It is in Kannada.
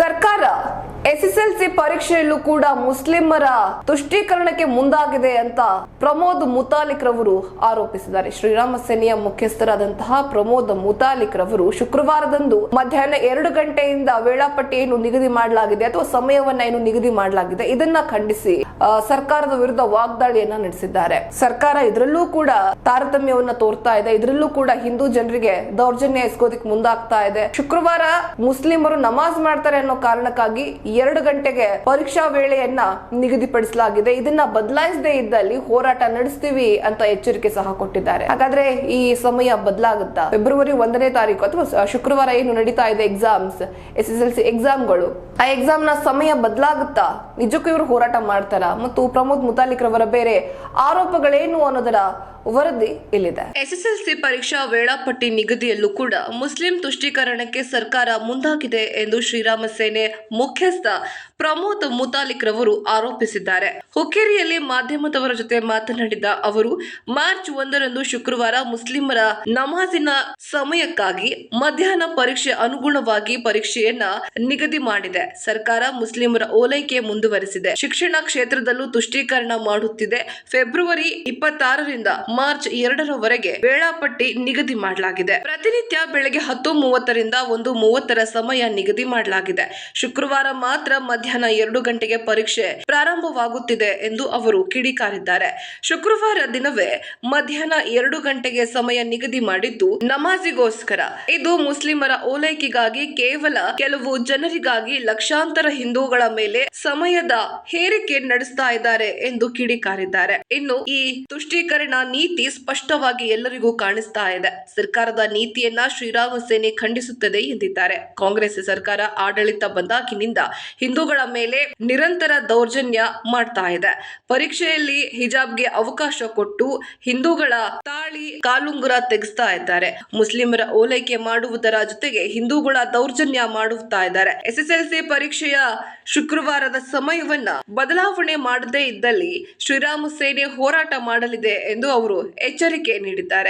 ಸರ್ಕಾರ ಎಸ್ಎಸ್ಎಲ್ಸಿ ಪರೀಕ್ಷೆಯಲ್ಲೂ ಕೂಡ ಮುಸ್ಲಿಮರ ತುಷ್ಟೀಕರಣಕ್ಕೆ ಮುಂದಾಗಿದೆ ಅಂತ ಪ್ರಮೋದ್ ಮುತಾಲಿಕ್ ರವರು ಆರೋಪಿಸಿದ್ದಾರೆ. ಶ್ರೀರಾಮ ಸೇನೆಯ ಮುಖ್ಯಸ್ಥರಾದಂತಹ ಪ್ರಮೋದ್ ಮುತಾಲಿಕ್ ರವರು ಶುಕ್ರವಾರದಂದು ಮಧ್ಯಾಹ್ನ ಎರಡು ಗಂಟೆಯಿಂದ ವೇಳಾಪಟ್ಟಿಯನ್ನು ನಿಗದಿ ಮಾಡಲಾಗಿದೆ ಅಥವಾ ಸಮಯವನ್ನ ಏನು ನಿಗದಿ ಮಾಡಲಾಗಿದೆ. ಇದನ್ನ ಖಂಡಿಸಿ ಸರ್ಕಾರದ ವಿರುದ್ಧ ವಾಗ್ದಾಳಿಯನ್ನ ನಡೆಸಿದ್ದಾರೆ. ಸರ್ಕಾರ ಇದರಲ್ಲೂ ಕೂಡ ತಾರತಮ್ಯವನ್ನ ತೋರ್ತಾ ಇದೆ. ಇದರಲ್ಲೂ ಕೂಡ ಹಿಂದೂ ಜನರಿಗೆ ದೌರ್ಜನ್ಯ ಎಸ್ಕೋದಿಕ್ ಮುಂದಾಗ್ತಾ ಇದೆ. ಶುಕ್ರವಾರ ಮುಸ್ಲಿಮರು ನಮಾಜ್ ಮಾಡ್ತಾರೆ ಅನ್ನೋ ಕಾರಣಕ್ಕಾಗಿ ಎರಡು ಗಂಟೆಗೆ ಪರೀಕ್ಷಾ ವೇಳೆಯನ್ನ ನಿಗದಿಪಡಿಸಲಾಗಿದೆ. ಇದನ್ನ ಬದಲಾಯಿಸದೇ ಇದ್ದಲ್ಲಿ ಹೋರಾಟ ನಡೆಸ್ತೀವಿ ಅಂತ ಎಚ್ಚರಿಕೆ ಸಹ ಕೊಟ್ಟಿದ್ದಾರೆ. ಹಾಗಾದ್ರೆ ಈ ಸಮಯ ಬದಲಾಗುತ್ತಾ? ಫೆಬ್ರವರಿ ಒಂದನೇ ತಾರೀಕು ಅಥವಾ ಶುಕ್ರವಾರ ಏನು ನಡೀತಾ ಇದೆ exams S S L C ಎಕ್ಸಾಮ್ಗಳು ಆ ಎಕ್ಸಾಮ್ನ ಸಮಯ ಬದಲಾಗುತ್ತಾ? ನಿಜಕ್ಕೂ ಇವರು ಹೋರಾಟ ಮಾಡ್ತಾರಾ? ಮತ್ತು ಪ್ರಮೋದ್ ಮುತಾಲಿಕ್ ರವರ ಬೇರೆ ಆರೋಪಗಳೇನು ಅನ್ನೋದರ ವರದಿ ಇಲ್ಲಿದೆ. ಎಸ್ಎಸ್ಎಲ್ಸಿ ಪರೀಕ್ಷಾ ವೇಳಾಪಟ್ಟಿ ನಿಗದಿಯಲ್ಲೂ ಕೂಡ ಮುಸ್ಲಿಂ ತುಷ್ಟೀಕರಣಕ್ಕೆ ಸರ್ಕಾರ ಮುಂದಾಗಿದೆ ಎಂದು ಶ್ರೀರಾಮ ಸೇನೆ ಮುಖ್ಯಸ್ಥ ಪ್ರಮೋದ್ ಮುತಾಲಿಕ್ ರವರು ಆರೋಪಿಸಿದ್ದಾರೆ. ಹುಕ್ಕೇರಿಯಲ್ಲಿ ಮಾಧ್ಯಮದವರ ಜೊತೆ ಮಾತನಾಡಿದ ಅವರು, ಮಾರ್ಚ್ ಒಂದರಂದು ಶುಕ್ರವಾರ ಮುಸ್ಲಿಮರ ನಮಾಜಿನ ಸಮಯಕ್ಕಾಗಿ ಮಧ್ಯಾಹ್ನ ಪರೀಕ್ಷೆ ಅನುಗುಣವಾಗಿ ಪರೀಕ್ಷೆಯನ್ನ ನಿಗದಿ ಮಾಡಿದೆ. ಸರ್ಕಾರ ಮುಸ್ಲಿಮರ ಓಲೈಕೆ ಮುಂದುವರೆಸಿದೆ. ಶಿಕ್ಷಣ ಕ್ಷೇತ್ರದಲ್ಲೂ ತುಷ್ಟೀಕರಣ ಮಾಡುತ್ತಿದೆ. ಫೆಬ್ರವರಿ ಇಪ್ಪತ್ತಾರರಿಂದ ಮಾರ್ಚ್ ಎರಡರವರೆಗೆ ವೇಳಾಪಟ್ಟಿ ನಿಗದಿ ಮಾಡಲಾಗಿದೆ. ಪ್ರತಿನಿತ್ಯ ಬೆಳಗ್ಗೆ ಹತ್ತು ಮೂವತ್ತರಿಂದ ಒಂದು ಮೂವತ್ತರ ಸಮಯ ನಿಗದಿ ಮಾಡಲಾಗಿದೆ. ಶುಕ್ರವಾರ ಮಾತ್ರ ಮಧ್ಯಾಹ್ನ ಎರಡು ಗಂಟೆಗೆ ಪರೀಕ್ಷೆ ಪ್ರಾರಂಭವಾಗುತ್ತಿದೆ ಎಂದು ಅವರು ಕಿಡಿಕಾರಿದ್ದಾರೆ. ಶುಕ್ರವಾರ ದಿನವೇ ಮಧ್ಯಾಹ್ನ ಎರಡು ಗಂಟೆಗೆ ಸಮಯ ನಿಗದಿ ಮಾಡಿದ್ದು ನಮಾಜಿಗೋಸ್ಕರ. ಇದು ಮುಸ್ಲಿಮರ ಓಲೈಕೆಗಾಗಿ ಕೇವಲ ಕೆಲವು ಜನರಿಗಾಗಿ ಲಕ್ಷಾಂತರ ಹಿಂದೂಗಳ ಮೇಲೆ ಸಮಯದ ಹೇರಿಕೆ ನಡೆಸ್ತಾ ಇದ್ದಾರೆ ಎಂದು ಕಿಡಿಕಾರಿದ್ದಾರೆ. ಇನ್ನು ಈ ತುಷ್ಟೀಕರಣ ನೀತಿ ಸ್ಪಷ್ಟವಾಗಿ ಎಲ್ಲರಿಗೂ ಕಾಣಿಸ್ತಾ ಇದೆ. ಸರ್ಕಾರದ ನೀತಿಯನ್ನ ಶ್ರೀರಾಮ ಸೇನೆ ಖಂಡಿಸುತ್ತದೆ ಎಂದಿದ್ದಾರೆ. ಕಾಂಗ್ರೆಸ್ ಸರ್ಕಾರ ಆಡಳಿತ ಬಂದಾಗಿನಿಂದ ಹಿಂದೂಗಳ ಮೇಲೆ ನಿರಂತರ ದೌರ್ಜನ್ಯ ಮಾಡ್ತಾ ಇದೆ. ಪರೀಕ್ಷೆಯಲ್ಲಿ ಹಿಜಾಬ್ಗೆ ಅವಕಾಶ ಕೊಟ್ಟು ಹಿಂದೂಗಳ ತಾಳಿ ಕಾಲುಂಗುರ ತೆಗೆಸ್ತಾ ಇದ್ದಾರೆ. ಮುಸ್ಲಿಮರ ಓಲೈಕೆ ಮಾಡುವುದರ ಜೊತೆಗೆ ಹಿಂದೂಗಳ ದೌರ್ಜನ್ಯ ಮಾಡುತ್ತಾ ಇದ್ದಾರೆ. ಎಸ್ಎಸ್ಎಲ್ಸಿ ಪರೀಕ್ಷೆಯ ಶುಕ್ರವಾರದ ಸಮಯವನ್ನ ಬದಲಾವಣೆ ಮಾಡದೇ ಇದ್ದಲ್ಲಿ ಶ್ರೀರಾಮ ಸೇನೆ ಹೋರಾಟ ಮಾಡಲಿದೆ ಎಂದು ಅವರು ಎಚ್ಚರಿಕೆ ನೀಡಿದ್ದಾರೆ.